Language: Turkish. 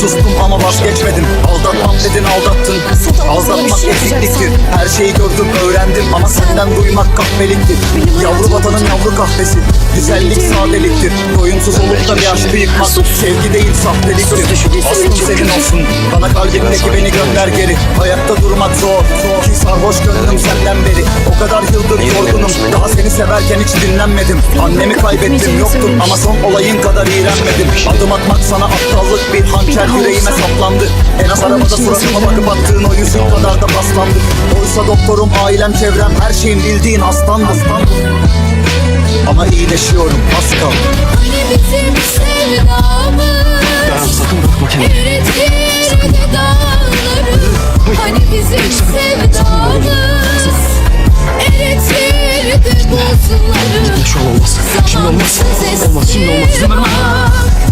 Sustum ama vazgeçmedim. Aldatmam dedin aldattın. Aldatmak ezikliktir Her şeyi gördüm öğrendim Ama senden duymak kahpeliktir Yavru vatanın yavru kahvesi. Güzellik sadeliktir. Doyumsuz olup da bir aşkı yıkmak Sevgi değil sahteliktir. Aslım senin olsun. Bana kalbimdeki beni gönder geri. Ayakta durmak zor Ki sarhoş gönlüm senden beri severken hiç dinlenmedim. Annemi kaybettim yoktum Ama son olayın kadar iğrenmedim. Adım atmak sana aptallık bir hançer yüreğime saplandı. En az arabada suratıma bakıp attığın o yüzük kadar da paslandık Oysa doktorum, ailem, çevrem her şeyin bildiğin aslan aslan. Ama iyileşiyorum az kaldı. Hani bizim sevdamız Sakın. Eritirdi dağları. Hani bizim sevdamız Şimdi şu an olmaz. Şimdi olmaz. Olmaz. Şimdi olmaz.